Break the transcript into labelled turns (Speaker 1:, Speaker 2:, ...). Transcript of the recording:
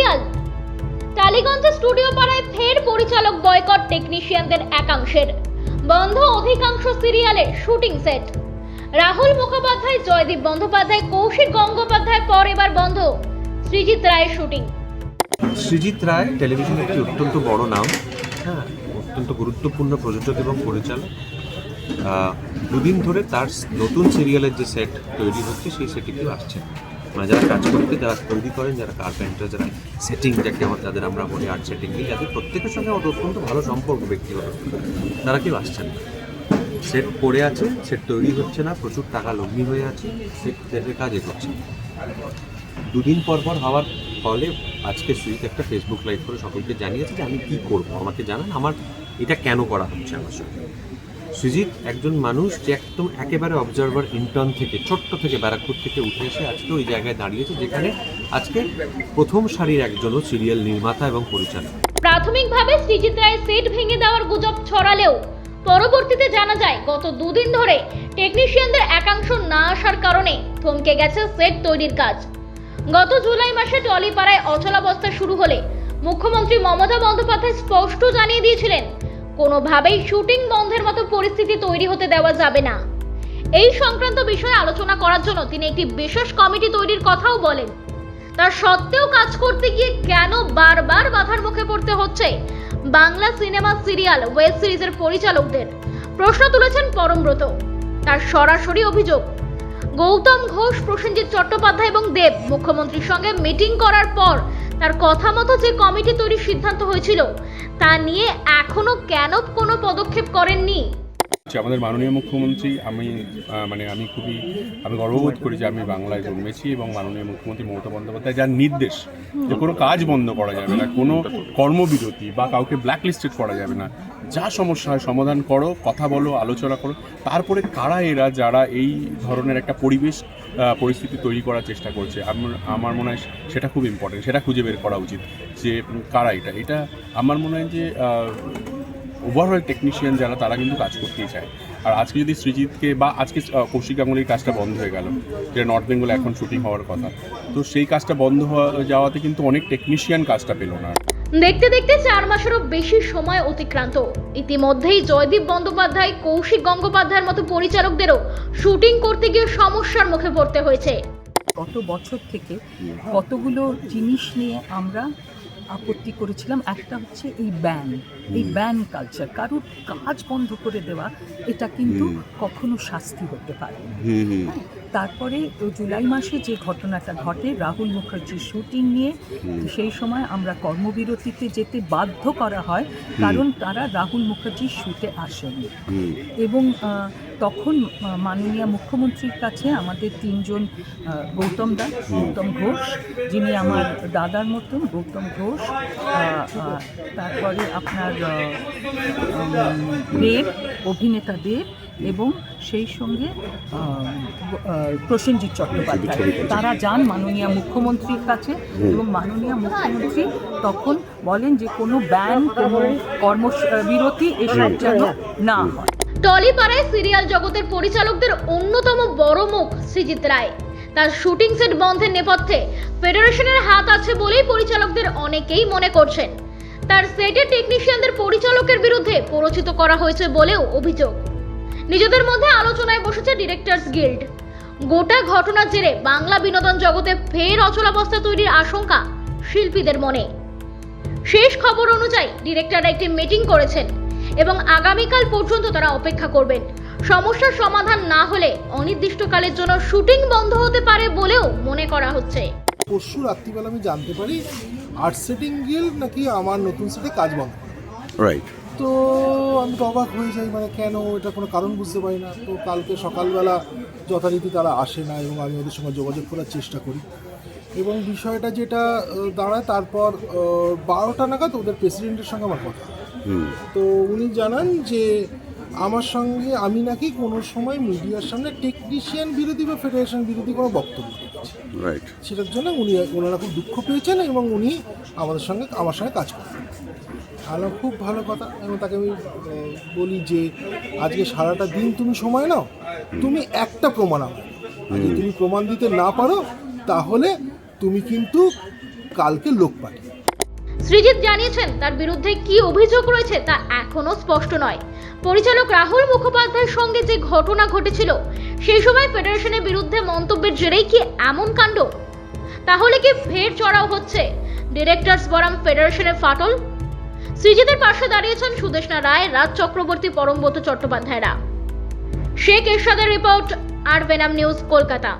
Speaker 1: Serial Tollygunge studio পাড়ায় ফের পরিচালক বয়কট টেকনিশিয়ানদের একাংশের। বন্ধ অধিকাংশ সিরিয়ালের শুটিং সেট। রাহুল মুখোপাধ্যায়, জয়দীপ বন্দ্যোপাধ্যায়, কৌশিক গঙ্গোপাধ্যায় পর এবার বন্ধ সৃজিত রায়ের শুটিং।
Speaker 2: সৃজিত রায় টেলিভিশনের একটি অত্যন্ত বড় নাম হ্যাঁ অত্যন্ত গুরুত্বপূর্ণ প্রযোজক এবং পরিচালক। দুদিন ধরে তার নতুন সিরিয়ালের যে সেট তৈরি হচ্ছে, সেই সেটি কেউ আসছে না। মানে যারা কাজ করতে যারা তৈরি করেন, যারা কার্পেন্টার যারা সেটিং যাকে আমার যাদের আমরা বলি আর্ট সেটিং যাদের প্রত্যেকের সঙ্গে আমার অত্যন্ত ভালো সম্পর্ক ব্যক্তিগত। তারা কেউ আসছেন না। সেট পড়ে আছে সেট তৈরি হচ্ছে না, প্রচুর টাকা লগ্নি হয়ে আছে সেট সেটের কাজ এগোচ্ছে। দুদিন পর পর হওয়ার ফলে আজকে সুইট একটা ফেসবুক লাইভ করে সকলকে জানিয়েছে যে আমি কী করব। আমাকে জানান, আমার এটা কেন করা হচ্ছে আমার সঙ্গে? সুজিত একজন মানুষ যে একদম একেবারে অবজারভার ইন্টার্ন থেকে, ছোট্ট থেকে ব্যারাকপুর থেকে উঠে এসে আজকে ওই জায়গায় দাঁড়িয়েছে যেখানে আজকে প্রথম সারির একজনও সিরিয়াল নির্মাতা এবং পরিচালক।
Speaker 1: প্রাথমিকভাবে সৃজিত রায়ের সেট ভেঙে দেওয়ার গুজব ছড়ালেও পরবর্তীতে জানা যায়, গত দুদিন ধরে টেকনিশিয়ানদের একাংশ না আসার কারণে থমকে গেছে সেট তৈরির কাজ। গত জুলাই মাসে টলিপাড়ায় অচলাবস্থা শুরু হলে মুখ্যমন্ত্রী মমতা বন্দ্যোপাধ্যায় স্পষ্ট জানিয়ে দিয়েছিলেন কোনোভাবেই শুটিং বন্ধের মতো পরিস্থিতি তৈরি হতে দেওয়া যাবে না। এই সংক্রান্ত বিষয়ে আলোচনা করার জন্য তিনি একটি বিশেষ কমিটি তৈরির কথাও বলেন। তার সত্ত্বেও কাজ করতে গিয়ে কেন বারবার বাধার মুখে পড়তে হচ্ছে? বাংলা সিনেমা সিরিয়াল, ওয়েব সিরিজের পরিচালকদের প্রশ্ন তুলেছেন পরমব্রত। তার সরাসরি অভিযোগ, গৌতম ঘোষ, প্রসেনজিৎ চট্টোপাধ্যায় এবং দেব মুখ্যমন্ত্রীর সঙ্গে মিটিং করার পর তার কথা মতো যে কমিটি তৈরির সিদ্ধান্ত হয়েছিল তা নিয়ে এখনও কেন কোনো পদক্ষেপ করেননি?
Speaker 3: আমাদের মাননীয় মুখ্যমন্ত্রী আমি মানে আমি খুবই আমি গর্ববোধ করি যে আমি বাংলায় জন্মেছি এবং মাননীয় মুখ্যমন্ত্রী মমতা বন্দ্যোপাধ্যায় যার নির্দেশ যে কোনো কাজ বন্ধ করা যাবে না কোনো কর্মবিরতি বা কাউকে ব্ল্যাকলিস্টেড করা যাবে না। যা সমস্যা হয়, সমাধান করো, কথা বলো, আলোচনা করো। তারপরে কারা এরা যারা এই ধরনের একটা পরিবেশ পরিস্থিতি তৈরি করার চেষ্টা করছে? আমার মনে হয় সেটা খুব ইম্পর্টেন্ট সেটা খুঁজে বের করা উচিত যে কারা এটা? এটা আমার মনে হয় যে ওভারঅল টেকনিশিয়ান যারা, তারা কিন্তু কাজ করতেই চায়। আর আজকে যদি সৃজিতকে বা আজকে কৌশিক গাঙ্গুলির কাজটা বন্ধ হয়ে গেল যেটা নর্থ বেঙ্গলে এখন শুটিং হওয়ার কথা, তো সেই কাজটা বন্ধ হওয়া, যাওয়াতে কিন্তু অনেক টেকনিশিয়ান কাজটা পেল না।
Speaker 1: দেখতে দেখতে চার মাসেরও বেশি সময় অতিক্রান্ত। ইতিমধ্যেই জয়দীপ বন্দ্যোপাধ্যায় কৌশিক গঙ্গোপাধ্যায়ের মতো পরিচালকদেরও শুটিং করতে গিয়ে সমস্যার মুখে পড়তে হয়েছে।
Speaker 4: গত বছর থেকে কতগুলো জিনিস নিয়ে আমরা আপত্তি করেছিলাম একটা হচ্ছে এই ব্যান এই ব্যান কালচার কারোর কাজ বন্ধ করে দেওয়া এটা কিন্তু কখনো শাস্তি হতে পারে তারপরে জুলাই মাসে যে ঘটনাটা ঘটে রাহুল মুখার্জির শুটিং নিয়ে সেই সময় আমরা কর্মবিরতিতে যেতে বাধ্য করা হয় কারণ তারা রাহুল মুখার্জির শুটে আসেনি। এবং তখন মাননীয় মুখ্যমন্ত্রীর কাছে আমাদের তিনজন গৌতম দাস গৌতম ঘোষ যিনি আমার দাদার মতন গৌতম ঘোষ তারপরে আপনার দেব অভিনেতা দেব এবং সেই সঙ্গে প্রসেনজিৎ চট্টোপাধ্যায়। তারা যান মাননীয় মুখ্যমন্ত্রীর কাছে এবং মাননীয় মুখ্যমন্ত্রী তখন বলেন যে কোনো ব্যান কোনো কর্মবিরতি এসব যেন না হয়।
Speaker 1: টলিপাড়ায় সিরিয়াল জগতের পরিচালকদের অন্যতম বড় মুখ সৃজিত রায়। তার শুটিং সেট বন্ধের নেপথ্যে ফেডারেশনের হাত আছে বলেই পরিচালকদের অনেকেই মনে করছেন। তার সেটের টেকনিশিয়ানদের পরিচালকের বিরুদ্ধে প্ররোচিত করা হয়েছে বলেও অভিযোগ। নিজেদের মধ্যে আলোচনায় বসেছে ডিরেক্টরস গিল্ড গোটা ঘটনার জেরে বাংলা বিনোদন জগতে ফের অচলাবস্থা তৈরির আশঙ্কা শিল্পীদের মনে। শেষ খবর অনুযায়ী ডিরেক্টররা একটি মিটিং করেছেন এবং আগামীকাল পর্যন্ত তারা অপেক্ষা করবেন। সমস্যার সমাধান না হলে অনির্দিষ্টকালের জন্য শুটিং বন্ধ হতে পারে বলেও মনে করা হচ্ছে।
Speaker 5: পরশু রাত্রিবেলা আমি জানতে পারি আর্ট সেটিং গিল নাকি আমার নতুন সেটে কাজ বন্ধ।
Speaker 6: রাইট
Speaker 5: তো আমি তো অবাক হয়ে যাই মানে কেন এটা কোনো কারণ বুঝতে পারি না। তো কালকে সকালবেলা যথারীতি তারা আসে না এবং আমি ওদের সঙ্গে যোগাযোগ করার চেষ্টা করি। এবং বিষয়টা যেটা দাঁড়ায় তারপর বারোটা নাগাদ ওদের প্রেসিডেন্টের সঙ্গে আমার কথা। তো উনি জানান যে আমার সঙ্গে আমি নাকি কোনো সময় মিডিয়ার সামনে টেকনিশিয়ান বিরোধী বা ফেডারেশন বিরোধী কোনো বক্তব্য
Speaker 6: রাইট
Speaker 5: সেটার জন্য উনি ওনারা খুব দুঃখ পেয়েছেন এবং উনি আমাদের সঙ্গে আমার সঙ্গে কাজ করেন আমার খুব ভালো কথা। এবং তাকে আমি বলি যে আজকে সারাটা দিন তুমি সময় নাও। তুমি একটা প্রমাণ দাও। যদি তুমি প্রমাণ দিতে না পারো তাহলে তুমি কিন্তু কালকে লোক পাঠিয়ে
Speaker 1: সৃজিত জানিয়েছেন তার বিরুদ্ধে কি অভিযোগ রয়েছে তা এখনও স্পষ্ট নয়। পরিচালক রাহুল মুখোপাধ্যায়ের সঙ্গে যে ঘটনা ঘটেছিল, সেই সময় ফেডারেশনের বিরুদ্ধে মন্তব্যের জেরেই কি এমন কাণ্ড? তাহলে কি ফের চড়াও হচ্ছে ডিরেক্টরস বরাম ফেডারেশনের ফাটল? সৃজিতের পাশে দাঁড়িয়েছেন সুদেশনা রায়, রাজ চক্রবর্তী পরমব্রত চট্টোপাধ্যায়রা। শেখ এরশাদের রিপোর্ট, আর বেনাম নিউজ, কলকাতা।